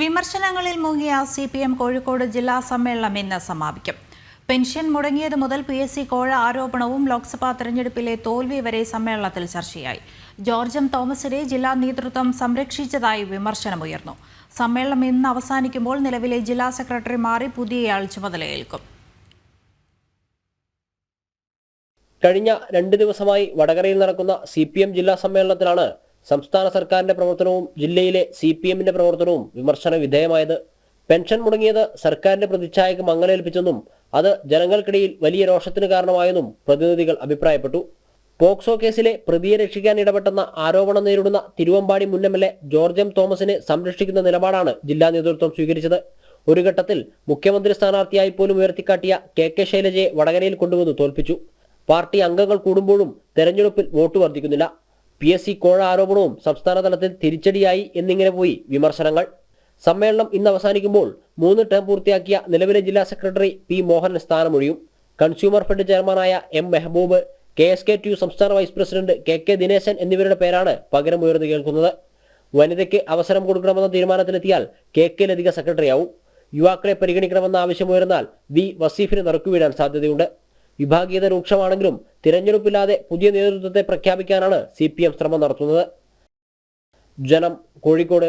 വിമർശനങ്ങളിൽ മുങ്ങിയ C P M Kozhikode ജില്ലാ സമ്മേളനം ഇന്ന് സമാപിക്കും. പെൻഷൻ മുടങ്ങിയത് മുതൽ പി എസ് സി കോഴ ആരോപണവും ലോക്സഭാ തെരഞ്ഞെടുപ്പിലെ തോൽവി വരെ സമ്മേളനത്തിൽ ചർച്ചയായി. ജോർജ് എം തോമസിനെ ജില്ലാ നേതൃത്വം സംരക്ഷിച്ചതായി വിമർശനമുയർന്നു. സമ്മേളനം ഇന്ന് അവസാനിക്കുമ്പോൾ നിലവിലെ ജില്ലാ സെക്രട്ടറി മാറി പുതിയയാൾ ചുമതലയേൽക്കും. കഴിഞ്ഞ രണ്ട് ദിവസമായി വടകരയിൽ നടക്കുന്ന സി ജില്ലാ സമ്മേളനത്തിലാണ് സംസ്ഥാന സർക്കാരിന്റെ പ്രവർത്തനവും ജില്ലയിലെ സി പി എമ്മിന്റെ പ്രവർത്തനവും വിമർശന വിധേയമായത്. പെൻഷൻ മുടങ്ങിയത് സർക്കാരിന്റെ പ്രതിച്ഛായക്ക് മങ്ങലേൽപ്പിച്ചെന്നും അത് ജനങ്ങൾക്കിടയിൽ വലിയ രോഷത്തിന് കാരണമായെന്നും പ്രതിനിധികൾ അഭിപ്രായപ്പെട്ടു. പോക്സോ കേസിലെ പ്രതിയെ രക്ഷിക്കാൻ ഇടപെട്ടെന്ന ആരോപണം നേരിടുന്ന തിരുവമ്പാടി മുൻ M L A George M തോമസിനെ സംരക്ഷിക്കുന്ന നിലപാടാണ് ജില്ലാ നേതൃത്വം സ്വീകരിച്ചത്. ഒരു ഘട്ടത്തിൽ മുഖ്യമന്ത്രി സ്ഥാനാർത്ഥിയായി പോലും ഉയർത്തിക്കാട്ടിയ കെ കെ ശൈലജയെ വടകരയിൽ കൊണ്ടുവന്ന് തോൽപ്പിച്ചു. പാർട്ടി അംഗങ്ങൾ കൂടുമ്പോഴും തെരഞ്ഞെടുപ്പിൽ വോട്ട് വർദ്ധിക്കുന്നില്ല. പി എസ് സി കോഴ ആരോപണവും സംസ്ഥാന തലത്തിൽ തിരിച്ചടിയായി എന്നിങ്ങനെ പോയി വിമർശനങ്ങൾ. സമ്മേളനം ഇന്ന് അവസാനിക്കുമ്പോൾ മൂന്ന് ടേം പൂർത്തിയാക്കിയ നിലവിലെ ജില്ലാ സെക്രട്ടറി പി മോഹൻ സ്ഥാനമൊഴിയും. കൺസ്യൂമർ ഫെഡ് ചെയർമാനായ M Mehboob K S K T U സംസ്ഥാന vice president K K Dineshan എന്നിവരുടെ പേരാണ് പകരം ഉയർന്നു കേൾക്കുന്നത്. വനിതയ്ക്ക് അവസരം കൊടുക്കണമെന്ന തീരുമാനത്തിലെത്തിയാൽ കെ കെ ലതിക സെക്രട്ടറിയാവും യുവാക്കളെ പരിഗണിക്കണമെന്ന ആവശ്യമുയർന്നാൽ വി വസീഫിന് നറുക്കുവീഴാൻ സാധ്യതയുണ്ട്. വിഭാഗീയത രൂക്ഷമാണെങ്കിലും തിരഞ്ഞെടുപ്പില്ലാതെ പുതിയ നേതൃത്വത്തെ പ്രഖ്യാപിക്കാനാണ് സി ശ്രമം നടത്തുന്നത്. ജനം കോഴിക്കോട്